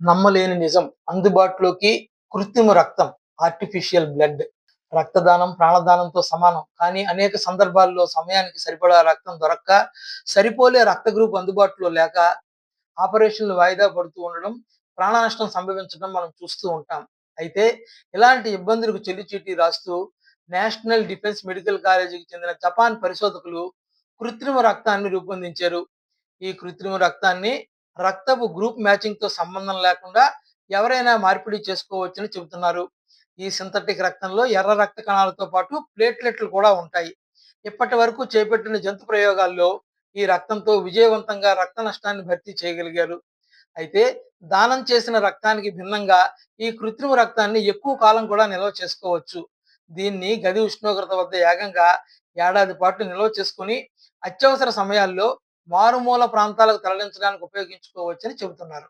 నమ్మలేని నిజం. అందుబాటులోకి కృత్రిమ రక్తం ఆర్టిఫిషియల్ బ్లడ్ రక్తదానం ప్రాణదానంతో సమానం. కానీ అనేక సందర్భాల్లో సమయానికి సరిపడా రక్తం దొరక్క సరిపోలే రక్త గ్రూప్ అందుబాటులో లేక ఆపరేషన్లు వాయిదా పడుతూ ఉండడం ప్రాణ నష్టం సంభవించడం మనం చూస్తూ ఉంటాం. అయితే ఇలాంటి ఇబ్బందులకు చెల్లి చీటీ రాస్తూ నేషనల్ డిఫెన్స్ మెడికల్ కాలేజీకి చెందిన జపాన్ పరిశోధకులు కృత్రిమ రక్తాన్ని రూపొందించారు. ఈ కృత్రిమ రక్తాన్ని రక్తపు గ్రూప్ మ్యాచింగ్తో సంబంధం లేకుండా ఎవరైనా మార్పిడి చేసుకోవచ్చని చెబుతున్నారు. ఈ సింథటిక్ రక్తంలో ఎర్ర రక్త కణాలతో పాటు ప్లేట్లెట్లు కూడా ఉంటాయి. ఇప్పటి వరకు చేపట్టిన జంతు ప్రయోగాల్లో ఈ రక్తంతో విజయవంతంగా రక్త నష్టాన్ని భర్తీ చేయగలిగారు. అయితే దానం చేసిన రక్తానికి భిన్నంగా ఈ కృత్రిమ రక్తాన్ని ఎక్కువ కాలం కూడా నిల్వ చేసుకోవచ్చు. దీన్ని గది ఉష్ణోగ్రత వద్ద ఏకంగా ఏడాది పాటు నిల్వ చేసుకుని అత్యవసర సమయాల్లో మారుమూల ప్రాంతాలకు తరలించడానికి ఉపయోగించుకోవచ్చని చెబుతున్నారు.